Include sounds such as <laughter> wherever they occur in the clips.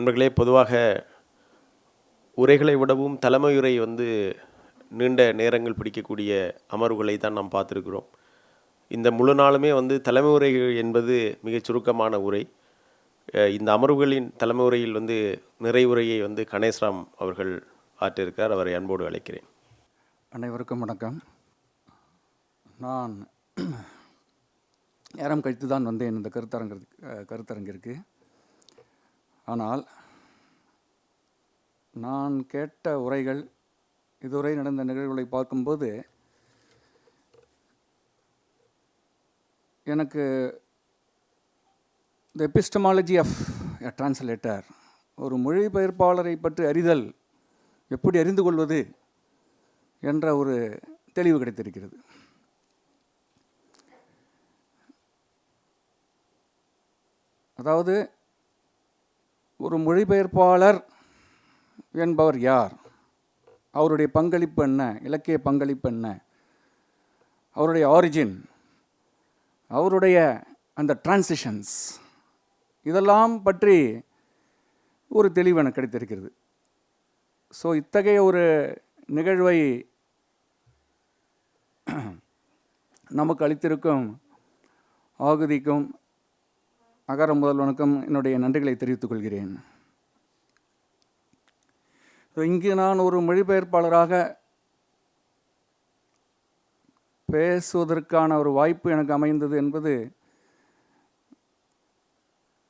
நண்பர்களே பொதுவாக உரைகளை விடவும் தலைமையுரை வந்து நீண்ட நேரங்கள் பிடிக்கக்கூடிய அமர்வுகளை தான் நாம் பார்த்துருக்கிறோம். இந்த முழு நாளுமே வந்து தலைமை உரை என்பது மிகச் சுருக்கமான உரை. இந்த அமர்வுகளின் தலைமை உரையில் வந்து நிறைவுரையை வந்து கணேஷ்ராம் அவர்கள் ஆற்றிருக்கிறார் அவரை அன்போடு அழைக்கிறேன். அனைவருக்கும் வணக்கம். நான் <clears throat> நேரம் கழித்து தான் வந்தேன். இந்த கருத்தரங்கிறது கருத்தரங்கிற்கு. ஆனால் நான் கேட்ட உரைகள் இதுவரை நடந்த நிகழ்வுகளை பார்க்கும்போது எனக்கு the epistemology of a translator ஒரு மொழிபெயர்ப்பாளரை பற்றி அறிதல் எப்படி அறிந்து கொள்வது என்ற ஒரு தெளிவு கிடைத்திருக்கிறது. அதாவது ஒரு மொழிபெயர்ப்பாளர் என்பவர் யார்? அவருடைய பங்களிப்பு என்ன? இலக்கிய பங்களிப்பு என்ன? அவருடைய ஆரிஜின் அவருடைய அந்த டிரான்சிஷன்ஸ் இதெல்லாம் பற்றி ஒரு தெளிவு எனக்கு கிடைத்திருக்கிறது. ஸோ இத்தகைய ஒரு நிகழ்வை <clears throat> நமக்கு அளித்திருக்கும் ஆகுதிக்கும் அகர முதல்வனுக்கும் என்னுடைய நன்றிகளை தெரிவித்துக் கொள்கிறேன். இங்கு நான் ஒரு மொழிபெயர்ப்பாளராக பேசுவதற்கான ஒரு வாய்ப்பு எனக்கு அமைந்தது என்பது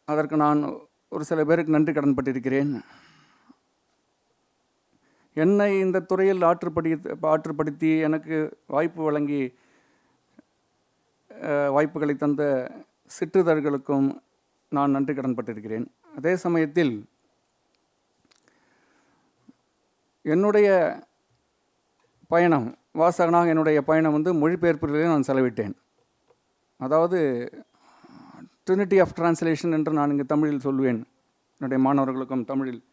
அதற்கு நான் ஒரு சில பேருக்கு நன்றி கடன்பட்டிருக்கிறேன் என்னை இந்த துறையில் ஆற்றுப்படி ஆற்றுப்படுத்தி எனக்கு வாய்ப்பு வழங்கி வாய்ப்புகளை தந்த சிற்றுதர்களுக்கும் நான் நன்றி கடன்பட்டிருக்கிறேன் அதே சமயத்தில் என்னுடைய பயணம் வாசகனாக என்னுடைய பயணம் வந்து மொழிபெயர்ப்பிலே நான் செலவிட்டேன். அதாவது ட்ரினிட்டி ஆஃப் டிரான்ஸ்லேஷன் என்று நான் இங்கு தமிழில் சொல்வேன். என்னுடைய மாணவர்களுக்கும் தமிழில்.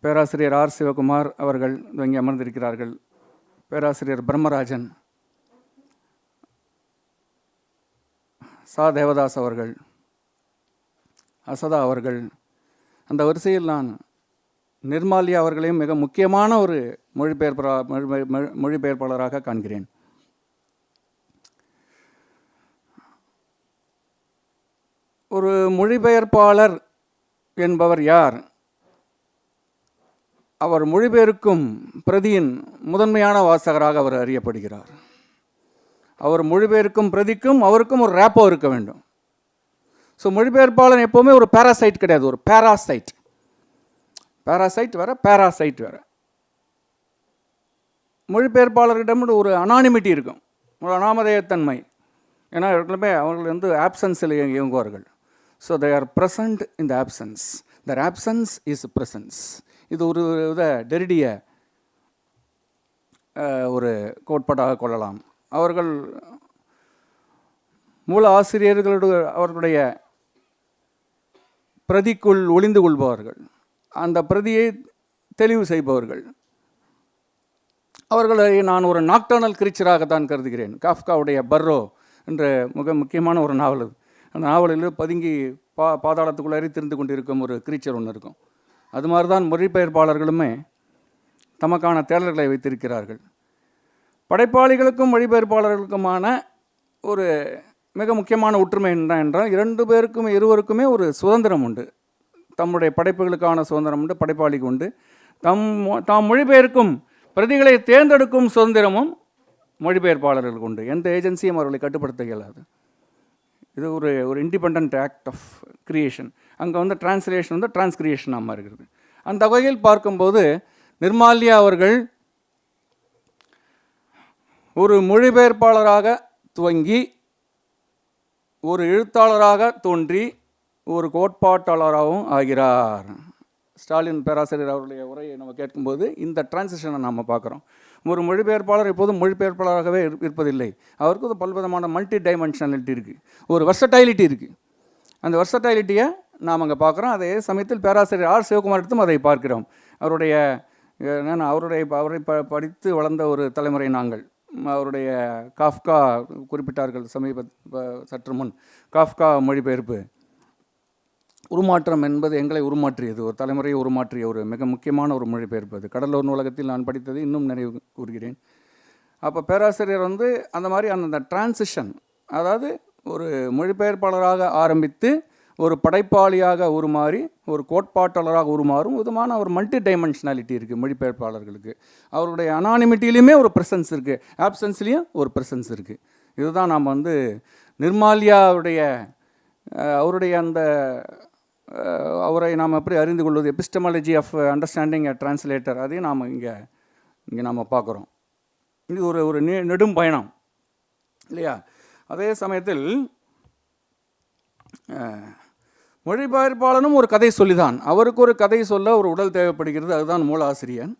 பேராசிரியர் ஆர். சிவகுமார் அவர்கள் இங்கே அமர்ந்திருக்கிறார்கள். பேராசிரியர் பிரம்மராஜன். சா. தேவதாஸ் அவர்கள். அசதா அவர்கள். அந்த வரிசையில் நான் நிர்மாலியா அவர்களையும் மிக முக்கியமான ஒரு மொழிபெயர்ப்பரா மொழி- மொழி- மொழிபெயர்ப்பாளராக காண்கிறேன். ஒரு மொழிபெயர்ப்பாளர் என்பவர் யார்? அவர் மொழிபெயர்க்கும் பிரதியின் முதன்மையான வாசகராக அவர் அறியப்படுகிறார். அவர் மொழிபெயர்க்கும் பிரதிக்கும் அவருக்கும் ஒரு ரேப்போ இருக்க வேண்டும். ஸோ மொழிபெயர்ப்பாளர் எப்போவுமே ஒரு பேராசைட் கிடையாது ஒரு பேராசைட் பேராசைட் வேற பேராசைட் வேற. மொழிபெயர்ப்பாளர்கிட்ட ஒரு அனானிமிட்டி இருக்கும். ஒரு அனாமதேயத்தன்மை. ஏன்னா அவர்களுமே அவர்கள் வந்து ஆப்சன்ஸில் இயங்குவார்கள். ஸோ தே ஆர் ப்ரெசன்ட் இந்த absence there absence is presence இது ஒரு வித டெரிடிய ஒரு கோட்பாடாக கொள்ளலாம். அவர்கள் மூல ஆசிரியர்களுடைய அவர்களுடைய பிரதிக்குள் ஒளிந்து கொள்பவர்கள். அந்த பிரதியை தெளிவு செய்பவர்கள். அவர்களை நான் ஒரு நாக்டர்னல் கிரீச்சராக தான் கருதுகிறேன். காஃப்காவுடைய பர்ரோ என்ற மிக முக்கியமான ஒரு நாவல் அது. அந்த நாவலில் பதுங்கி பா பாதாளத்துக்குள்ளே திருந்து கொண்டிருக்கும் ஒரு கிரீச்சர் ஒன்று இருக்கும். அது மாதிரி தான் மொழிபெயர்ப்பாளர்களுமே தமக்கான தேடல்களை வைத்திருக்கிறார்கள். படைப்பாளிகளுக்கும் மொழிபெயர்ப்பாளர்களுக்குமான ஒரு மிக முக்கியமான ஒற்றுமை என்ன என்றால் இரண்டு பேருக்கும் இருவருக்குமே ஒரு சுதந்திரம் உண்டு. தம்முடைய படைப்புகளுக்கான சுதந்திரம் உண்டு படைப்பாளிக்கு உண்டு. தம் தாம் மொழிபெயர்க்கும் பிரதிகளை தேர்ந்தெடுக்கும் சுதந்திரமும் மொழிபெயர்ப்பாளர்களுக்கு உண்டு. எந்த ஏஜென்சியும் அவர்களை கட்டுப்படுத்த இயலாது. இது ஒரு ஒரு இண்டிபெண்ட் ஆக்ட் ஆஃப் கிரியேஷன் அங்கே வந்து டிரான்ஸ்லேஷன் வந்து டிரான்ஸ்கிரியேஷனாக இருக்கிறது அந்த வகையில் பார்க்கும்போது நிர்மால்யா அவர்கள் ஒரு மொழிபெயர்ப்பாளராக துவங்கி ஒரு எழுத்தாளராக தோன்றி ஒரு கோட்பாட்டாளராகவும் ஆகிறார். ஸ்டாலின் பேராசிரியர் அவருடைய உரையை நம்ம கேட்கும்போது இந்த டிரான்சிஷனை நாம் பார்க்குறோம். ஒரு மொழிபெயர்ப்பாளர் எப்போதும் மொழிபெயர்ப்பாளராகவே இரு- இருப்பதில்லை. அவருக்கு ஒரு பல்விதமான மல்டி டைமென்ஷனாலிட்டி இருக்குது ஒரு வெர்சடைலிட்டி இருக்குது அந்த வெர்சடைலிட்டியை நாம் அங்கே பார்க்குறோம். அதே சமயத்தில் பேராசிரியர் ஆர். சிவகுமார் எடுத்தும் அதை பார்க்கிறோம். அவருடைய என்னென்ன அவருடைய அவரை ப படித்து வளர்ந்த ஒரு தலைமுறை நாங்கள். அவருடைய காஃப்கா குறிப்பிட்டார்கள் சமீப சற்று முன். காஃப்கா மொழிபெயர்ப்பு. உருமாற்றம் என்பது எங்களை உருமாற்றியது. ஒரு தலைமுறையை உருமாற்றிய ஒரு மிக முக்கியமான ஒரு மொழிபெயர்ப்பு அது. கடலூர் நூலகத்தில் நான் படித்தது இன்னும் நினைவு கூறுகிறேன். அப்போ பேராசிரியர் வந்து அந்த மாதிரி அந்த டிரான்சிஷன் அதாவது ஒரு மொழிபெயர்ப்பாளராக ஆரம்பித்து ஒரு படைப்பாளியாக உருமாறி ஒரு கோட்பாட்டாளராக உருமாறும் விதமான ஒரு மல்டி டைமென்ஷனாலிட்டி இருக்குது மொழிபெயர்ப்பாளர்களுக்கு. அவருடைய அனானிமிட்டிலையுமே ஒரு ப்ரெசன்ஸ் இருக்குது ஆப்சன்ஸ்லேயும் ஒரு ப்ரெசன்ஸ் இருக்குது இதுதான் நாம் வந்து நிர்மாலியாவுடைய அவருடைய அந்த அவரை நாம் எப்படி அறிந்து கொள்வது? Epistemology of understanding a translator அதையும் நாம் இங்கே இங்கே நாம் பார்க்குறோம். இது ஒரு ஒரு நெடும் பயணம். இல்லையா? அதே சமயத்தில் மொழிபெயர்ப்பாளனும் ஒரு கதை சொல்லிதான். அவருக்கு ஒரு கதை சொல்ல ஒரு உடல் தேவைப்படுகிறது. அதுதான் மூல ஆசிரியன்.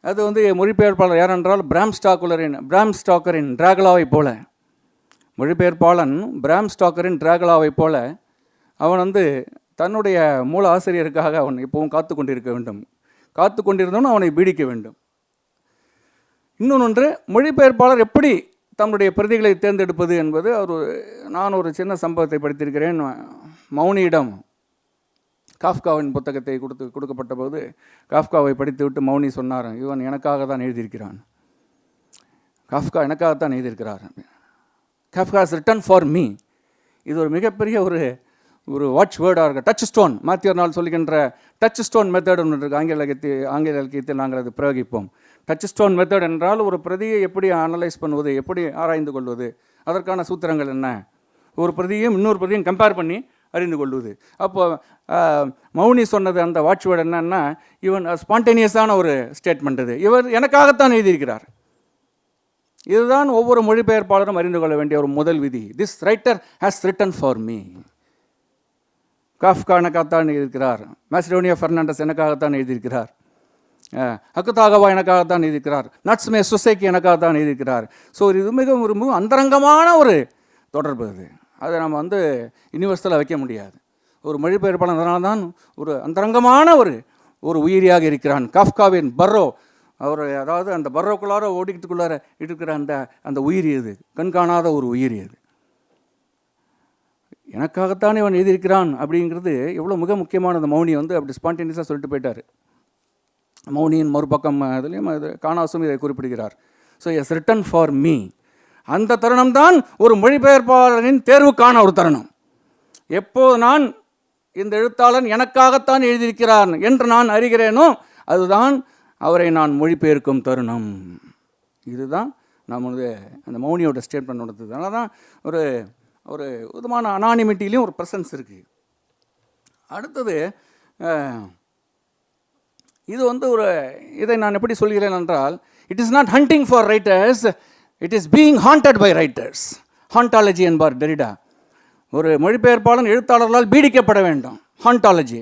அது வந்து மொழிபெயர்ப்பாளர் யாரென்றால் பிராம் ஸ்டாக்குலரின் பிராம் ஸ்டாக்கரின் டிராகலாவை போல. மொழிபெயர்ப்பாளன் பிராம் ஸ்டாக்கரின் டிராகலாவை போல அவன் வந்து தன்னுடைய மூல ஆசிரியருக்காக அவன் இப்போவும் காத்து கொண்டிருக்க வேண்டும். காத்து கொண்டிருந்தவன் அவனை பீடிக்க வேண்டும். இன்னொன்று மொழிபெயர்ப்பாளர் எப்படி தம்முடைய பிரதிகளை தேர்ந்தெடுப்பது என்பது. அவர் ஒரு- நான் ஒரு சின்ன சம்பவத்தை படித்திருக்கிறேன். மௌனியிடம் காஃப்காவின் புத்தகத்தை கொடுத்து கொடுக்கப்பட்ட போது காஃப்காவை படித்துவிட்டு மௌனி சொன்னார் இவன் எனக்காக தான் எழுதியிருக்கிறான். காஃப்கா எனக்காகத்தான் எழுதியிருக்கிறார். காஃப்காஸ் ரிட்டன் ஃபார் மீ இது ஒரு மிகப்பெரிய ஒரு ஒரு வாட்ச் வேர்டாக இருக்குது டச் ஸ்டோன் மாத்தியர் நாள் சொல்லுகின்ற டச் ஸ்டோன் மெத்தட் ஒன்று இருக்குது ஆங்கில இலக்கியத்தில் ஆங்கில இலக்கியத்தில் நாங்கள் அது பிரயோகிப்போம். டச் ஸ்டோன் மெத்தட் என்றால் ஒரு பிரதியை எப்படி அனலைஸ் பண்ணுவது எப்படி ஆராய்ந்து கொள்வது அதற்கான சூத்திரங்கள் என்ன? ஒரு பிரதியும் இன்னொரு பிரதியும் கம்பேர் பண்ணி அறிந்து கொள்வது. அப்போ மௌனி சொன்னது அந்த வாட்ச்வேர்டு என்னன்னா இவன் ஸ்பான்டேனியஸான ஒரு ஸ்டேட்மெண்ட் இது. இவர் எனக்காகத்தான் எழுதியிருக்கிறார். இதுதான் ஒவ்வொரு மொழிபெயர்ப்பாளரும் அறிந்து கொள்ள வேண்டிய ஒரு முதல் விதி. This writer has written for me Kafka எனக்காகத்தான் எழுதியிருக்கிறார். மேசிடோனியா ஃபெர்னாண்டஸ் எனக்காகத்தான் எழுதியிருக்கிறார். அஹ், அக்குதாகவா எனக்காகத்தான் எழுதியிருக்கிறார். நட்ஸ்மே சுசைக்கு எனக்காகத்தான் எழுதியிருக்கிறார். ஸோ இது மிகவும் ஒரு அந்தரங்கமான ஒரு தொடர்பு அது. அதை நம்ம வந்து யூனிவர்சலாக வைக்க முடியாது. ஒரு மொழிபெயர்ப்பாளர் அதனால தான் ஒரு அந்தரங்கமான ஒரு ஒரு உயிரியாக இருக்கிறான். காஃப்காவின் பர்ரோ அவர் அதாவது அந்த பர்ரோக்குள்ளார ஓடிக்கிட்டுக்குள்ளார இருக்கிற அந்த அந்த உயிரி அது கண்காணாத ஒரு உயிரி அது எனக்காகத்தான் இவன் எழுதியிருக்கிறான் அப்படிங்கிறது எவ்வளோ மிக முக்கியமான அந்த மௌனி வந்து அப்படி ஸ்பான்டேனியஸாக சொல்லிட்டு போயிட்டார். மௌனியின் மறுபக்கம் அதுலேயும் அது காணாசும் இதை குறிப்பிடுகிறார். So has written for me அந்த தருணம் தான் ஒரு மொழிபெயர்ப்பாளரின் தேர்வுக்கான ஒரு தருணம். எப்போது நான் இந்த எழுத்தாளன் எனக்காகத்தான் எழுதியிருக்கிறான் என்று நான் அறிகிறேனோ அதுதான் அவரை நான் மொழிபெயர்க்கும் தருணம். இதுதான் நம்மளுடைய அந்த மௌனியோட ஸ்டேட்மெண்ட் நடத்துது அதனால தான் ஒரு ஒரு விதமான அனானிமிட்டிலையும் ஒரு ப்ரெசன்ஸ் இருக்குது அடுத்தது இது வந்து ஒரு இதை நான் எப்படி சொல்கிறேன் என்றால் it is not hunting for writers it is being haunted by writers hauntology என்பார் டெரிடா. ஒரு மொழிபெயர்ப்பாளன் எழுத்தாளர்களால் பீடிக்கப்பட வேண்டும். Hauntology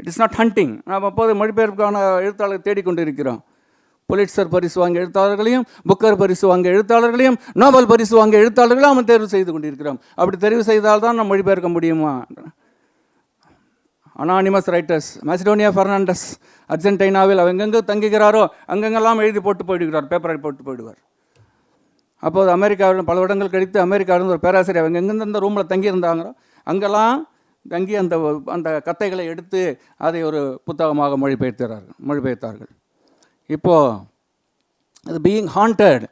it is not hunting நாம் அப்போது மொழிபெயர்ப்புக்கான எழுத்தாளர் தேடிக்கொண்டிருக்கிறோம் புலிட்சர் பரிசு வாங்கிய எழுத்தாளர்களையும் புக்கர் பரிசு வாங்கிய எழுத்தாளர்களையும் நோபல் பரிசு வாங்கிய எழுத்தாளர்களையும் நாம் தேர்வு செய்து கொண்டிருக்கிறோம். அப்படி தெரிவு செய்தால் தான் நம்ம மொழிபெயர்க்க முடியுமா? அனானிமஸ் ரைட்டர்ஸ் மெசடோனியா ஃபெர்னாண்டஸ் அர்ஜென்டினாவில் அவங்கெங்கே தங்குகிறாரோ அங்கெங்கெல்லாம் எழுதி போட்டு போயிடுகிறார். பேப்பரை போட்டு போயிடுவார். அப்போது அமெரிக்காவில் பல இடங்கள் கழித்து அமெரிக்காவிலிருந்து ஒரு பேராசிரியர் அவங்க எங்கேருந்து அந்த ரூமில் தங்கியிருந்தாங்களோ அங்கெல்லாம் தங்கி அந்த அந்த கத்தைகளை எடுத்து அதை ஒரு புத்தகமாக மொழிபெயர்த்தார்கள் மொழிபெயர்த்தார்கள். இப்போது அது being haunted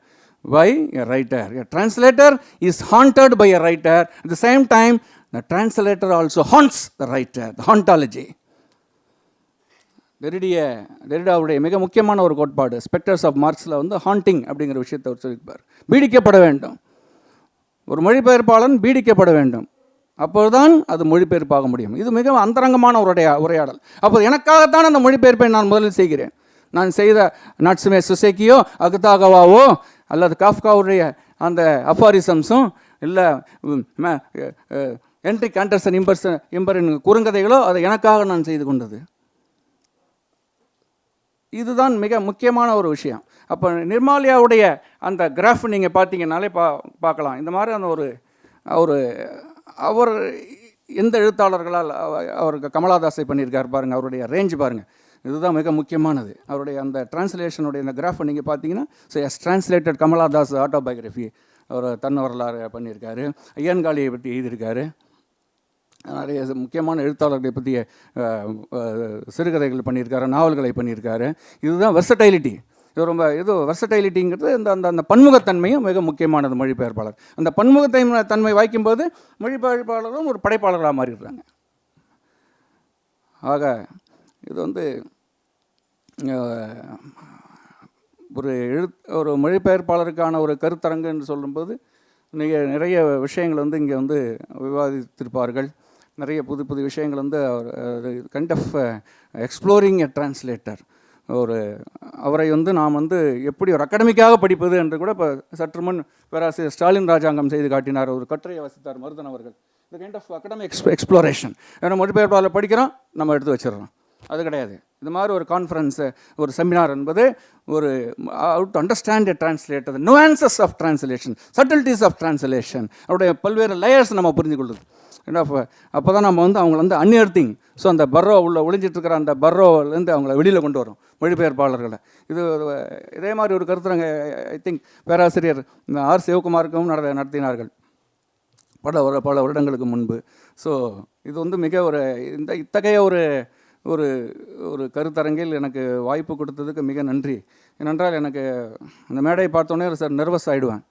by a writer a translator is haunted by a writer at the same time the translator also haunts the writer the hauntology டெரிடிய டெரிடாவுடைய மிக முக்கியமான ஒரு கோட்பாடு ஸ்பெக்டர்ஸ் ஆஃப் மார்க்ஸில் வந்து ஹாண்டிங் அப்படிங்கிற விஷயத்தை அவர் சொல்லியிருப்பார். பீடிக்கப்பட வேண்டும். ஒரு மொழிபெயர்ப்பாளன் பீடிக்கப்பட வேண்டும். அப்போதுதான் அது மொழிபெயர்ப்பாக முடியும். இது மிக அந்தரங்கமான உரைய உரையாடல். அப்போ எனக்காகத்தான் அந்த மொழிபெயர்ப்பை நான் முதலில் செய்கிறேன். நான் செய்த நாட்சுமே சுசேக்கியோ அகுதாகவாவோ அல்லது காஃப்காவுடைய அந்த அஃபாரிசம்ஸும் இல்லை என்ட்ரி கேண்டர்சன் இம்பர்சன் இம்பரின் குறுங்கதைகளோ அதை எனக்காக நான் செய்து கொண்டது. இதுதான் மிக முக்கியமான ஒரு விஷயம். அப்போ நிர்மாலியாவுடைய அந்த கிராஃப் நீங்கள் பார்த்தீங்கன்னாலே பா பார்க்கலாம். இந்த மாதிரி அந்த ஒரு ஒரு அவர் எந்த எழுத்தாளர்களால் அவருக்கு கமலாதாசை பண்ணியிருக்கார் பாருங்கள் அவருடைய ரேஞ்ச் பாருங்கள் இதுதான் மிக முக்கியமானது. அவருடைய அந்த டிரான்ஸ்லேஷனுடைய அந்த கிராஃபை நீங்கள் பார்த்தீங்கன்னா so as translated Kamala Das autobiography அவர் தன்ன வரலாறு பண்ணியிருக்காரு. ஐயன்காளியை பற்றி எழுதியிருக்காரு. நிறைய முக்கியமான எழுத்தாளர்களை பற்றிய சிறுகதைகள் பண்ணியிருக்காரு நாவல்களை பண்ணியிருக்காரு. இதுதான் வெர்சடைலிட்டி இது ரொம்ப இது வெர்சடைலிட்டிங்கிறது இந்த அந்த அந்த பன்முகத்தன்மையும் மிக முக்கியமானது மொழிபெயர்ப்பாளர். அந்த பன்முகத்தன்மை தன்மை வாய்க்கும்போது மொழிபெயர்ப்பாளரும் ஒரு படைப்பாளராக மாறிடுறாங்க. ஆக இது வந்து ஒரு எழுத் ஒரு மொழிபெயர்ப்பாளருக்கான ஒரு கருத்தரங்கு என்று சொல்லும்போது நிறைய நிறைய விஷயங்கள் வந்து இங்கே வந்து விவாதித்திருப்பார்கள். நிறைய புது புது விஷயங்கள் வந்து அவர் kind of exploring a translator ஒரு அவரை வந்து நாம் வந்து எப்படி ஒரு அகடமிக்காக படிப்பது என்று கூட இப்போ சற்று முன் பேராசிரியர் ஸ்டாலின் ராஜாங்கம் செய்து காட்டினார். ஒரு கட்டுரையை வசித்தார் மருதன் அவர்கள். இந்த kind of academic ex exploration ஏன்னா மொழிபெயர்ப்பாளர் படிக்கிறோம் நம்ம எடுத்து வச்சிடறோம். அது கிடையாது. இது மாதிரி ஒரு கான்ஃபரன்ஸு ஒரு செமினார் என்பது ஒரு out understand a translator nuances of translation subtleties of translation அவருடைய பல்வேறு லேயர்ஸ் நம்ம புரிஞ்சு கொள்ளுது ஏன்னா uh, அப்போ தான் நம்ம வந்து அவங்கள வந்து அன்னியர்த்திங் ஸோ அந்த பர்ரோ உள்ள ஒளிஞ்சிட்டு இருக்கிற அந்த பர்ரோவிலேருந்து அவங்கள வெளியில் கொண்டு வரும் மொழிபெயர்ப்பாளர்களை. இது இதே மாதிரி ஒரு கருத்துரங்க ஐ திங்க் பேராசிரியர் ஆர். சிவகுமாருக்கும் நட நடத்தினார்கள். பல ஒரு பல வருடங்களுக்கு முன்பு. ஸோ இது வந்து மிக ஒரு இந்த இத்தகைய ஒரு ஒரு ஒரு கருத்தரங்கில் எனக்கு வாய்ப்பு கொடுத்ததுக்கு மிக நன்றி. ஏனென்றால் எனக்கு அந்த மேடையை பார்த்தோன்னே சார் நர்வஸ் ஆகிடுவேன்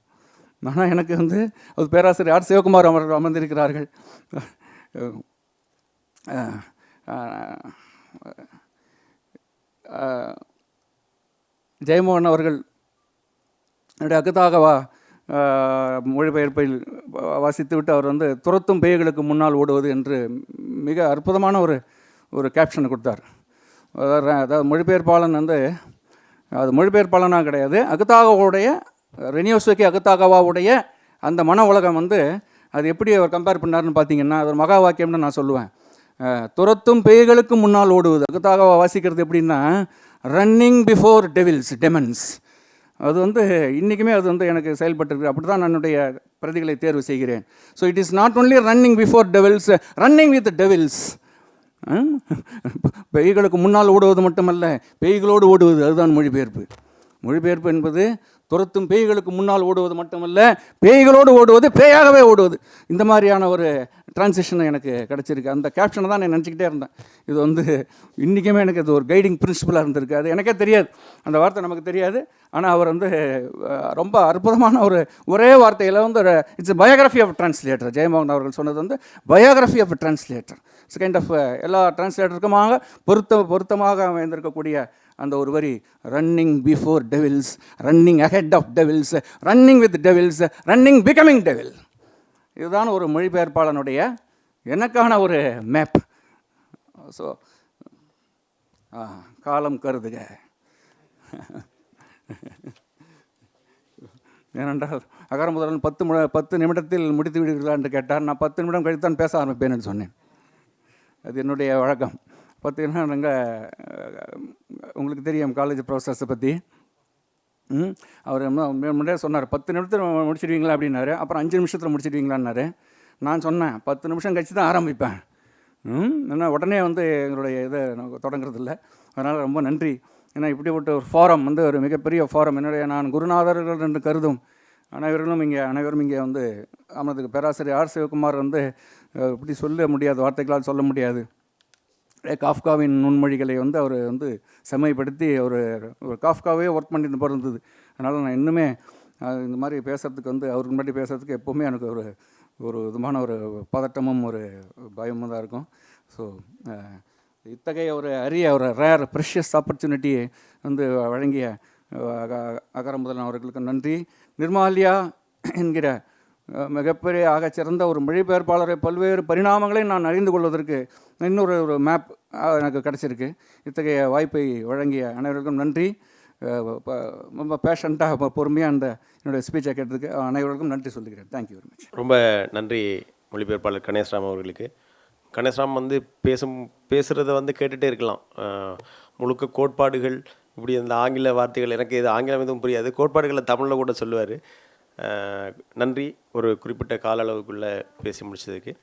ஆனால் எனக்கு வந்து அது பேராசிரியர் ஆர் சிவகுமார் அமர் அமர்ந்திருக்கிறார்கள். ஜெயமோகன் அவர்கள் என்னுடைய அக்கதாகவா மொழிபெயர்ப்பில் வாசித்து விட்டு அவர் வந்து துரத்தும் பேய்களுக்கு முன்னால் ஓடுவது என்று மிக அற்புதமான ஒரு ஒரு கேப்ஷனை கொடுத்தார். அதாவது அதாவது மொழிபெயர்ப்பாளன் வந்து அது மொழிபெயர்ப்பாளனாக கிடையாது அகதாகவுடைய ரெனியோஸ்வக்கி அகத்தாகவாவுடைய அந்த மன உலகம் வந்து அது எப்படி அவர் கம்பேர் பண்ணாருன்னு பார்த்தீங்கன்னா அது ஒரு மகா வாக்கியம்னு நான் சொல்லுவேன். துரத்தும் பேய்களுக்கு முன்னால் ஓடுவது. அகத்தாகவா வாசிக்கிறது எப்படின்னா ரன்னிங் பிஃபோர் டெவில்ஸ் டெமன்ஸ் அது வந்து இன்றைக்குமே அது வந்து எனக்கு செயல்பட்டுருக்கு. அப்படி தான் நான் என்னுடைய பிரதிகளை தேர்வு செய்கிறேன். So it is not only running before devils running with devils பேய்களுக்கு முன்னால் ஓடுவது மட்டுமல்ல பேய்களோடு ஓடுவது. அதுதான் மொழிபெயர்ப்பு. மொழிபெயர்ப்பு என்பது துரத்தும் பேய்களுக்கு முன்னால் ஓடுவது மட்டுமல்ல பேய்களோடு ஓடுவது பேயாகவே ஓடுவது. இந்த மாதிரியான ஒரு டிரான்சிஷன் எனக்கு கிடச்சிருக்கு. அந்த கேப்ஷனை தான் நான் நினச்சிக்கிட்டே இருந்தேன். இது வந்து இன்றைக்குமே எனக்கு அது ஒரு கைடிங் பிரின்சிபலாக இருந்திருக்கு. அது எனக்கே தெரியாது. அந்த வார்த்தை நமக்கு தெரியாது. ஆனால் அவர் வந்து ரொம்ப அற்புதமான ஒரு ஒரே வார்த்தையில் வந்து it's biography of translator Jeyamohan அவர்கள் சொன்னது வந்து biography of translator it's kind of எல்லா டிரான்ஸ்லேட்டருக்குமாக பொருத்த பொருத்தமாக அமைந்திருக்கக்கூடிய அந்த ஒரு வரி running before devils running ahead of devils running with devils running becoming devil இதுதான் ஒரு மொழிபெயர்ப்பாளனுடைய எனக்கான ஒரு மேப் ஸோ காலம் கருதுக. ஏனென்றால் அகர முதலன் பத்து மு பத்து நிமிடத்தில் முடித்து விடுவீர்களா என்று கேட்டார். நான் பத்து நிமிடம் கழித்து தான் பேச ஆரம்பிப்பேன் என்று சொன்னேன். அது என்னுடைய வழக்கம். பார்த்தீங்கன்னா நாங்கள் உங்களுக்கு தெரியும் காலேஜ் ப்ரொஃபஸர்ஸை பற்றி ம்? அவர் முன்னாடியே சொன்னார் பத்து நிமிஷத்தில் முடிச்சிடுவீங்களா? அப்படின்னாரு. அப்புறம் அஞ்சு நிமிஷத்தில் முடிச்சிடுவீங்களான்னாரு. நான் சொன்னேன் பத்து நிமிஷம் கழிச்சு தான் ஆரம்பிப்பேன். ம்? ஏன்னா உடனே வந்து எங்களுடைய இதை நான் தொடங்குறது இல்லை அதனால் ரொம்ப நன்றி. ஏன்னா இப்படிப்பட்ட ஒரு ஃபாரம் வந்து ஒரு மிகப்பெரிய ஃபாரம் என்னுடைய நான் குருநாதர்கள் என்று கருதும் அனைவர்களும் இங்கே அனைவரும் இங்கே வந்து அமர்ந்துக்கு பேராசிரியர் ஆர் சிவகுமார் வந்து இப்படி சொல்ல முடியாது வார்த்தைகளால் சொல்ல முடியாது. காஃப்காவின் நுண்மொழிகளை வந்து அவர் வந்து செம்மைப்படுத்தி அவர் ஒரு காஃப்காவே ஒர்க் பண்ணிட்டு பிறந்தது அதனால் நான் இன்னுமே இந்த மாதிரி பேசுகிறதுக்கு வந்து அவருக்கு முன்னாடி பேசுகிறதுக்கு எப்போவுமே எனக்கு ஒரு ஒரு விதமான ஒரு பதட்டமும் ஒரு பயமும் தான் இருக்கும். ஸோ இத்தகைய ஒரு அரிய ஒரு ரேர் ப்ரெஷியஸ் ஆப்பர்ச்சுனிட்டியை வந்து வழங்கிய அக- அகர முதலன் அவர்களுக்கு நன்றி. நிர்மாலியா என்கிற மிகப்பெரிய ஆக ஆகச்சிறந்த ஒரு மொழிபெயர்ப்பாளரை பல்வேறு பரிணாமங்களை நான் அறிந்து கொள்வதற்கு இன்னொரு ஒரு மேப் எனக்கு கிடச்சிருக்கு. இத்தகைய வாய்ப்பை வழங்கிய அனைவருக்கும் நன்றி. ப- ரொம்ப பேஷண்ட்டாக பொறுமையாக அந்த என்னுடைய ஸ்பீச்சை கேட்டதுக்கு அனைவருக்கும் நன்றி சொல்லுகிறேன் தேங்க்யூ வெரி மச் ரொம்ப நன்றி மொழிபெயர்ப்பாளர் கணேஷ்ராம் அவர்களுக்கு. கணேஷ்ராம் வந்து பேசும் பேசுகிறத வந்து கேட்டுகிட்டே இருக்கலாம். முழுக்க கோட்பாடுகள் இப்படி அந்த ஆங்கில வார்த்தைகள் எனக்கு இது ஆங்கிலம் எதுவும் புரியாது. கோட்பாடுகளை தமிழில் கூட சொல்லுவார். நன்றி. ஒரு குறிப்பிட்ட கால அளவுக்குள்ளே பேசி முடித்ததுக்கு